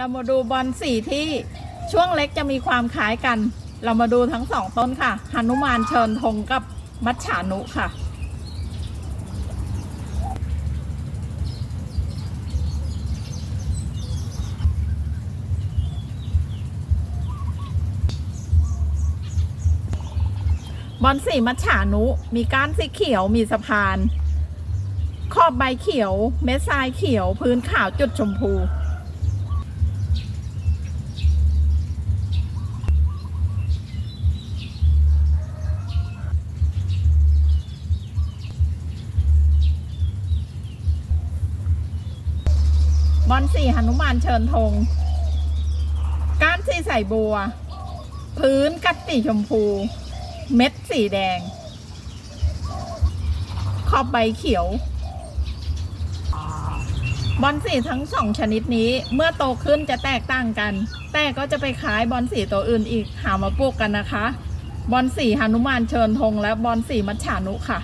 เรามาดูบอลสีที่ช่วงเล็กจะมีความคล้ายกัน เรามาดูทั้งสองต้นค่ะหนุมานเชิญธงกับมัจฉานุค่ะ บอลสีมัจฉานุ มีก้านสีเขียวมีสะพาน ขอบใบเขียว เม็ดทรายเขียว พื้นขาวจุดชมพู บอลสีหนุมานเชิญธงก้านสีใส่บัว พื้นกัดสีชมพู เม็ดสีแดง ขอบใบเขียว บอลสีทั้งสองชนิดนี้เมื่อโตขึ้นจะแตกต่างกัน แต่ก็จะไปขายบอลสีตัวอื่นอีกหามาปลูกกันนะคะ บอลสีหนุมานเชิญธงและบอลสีมัจฉานุค่ะ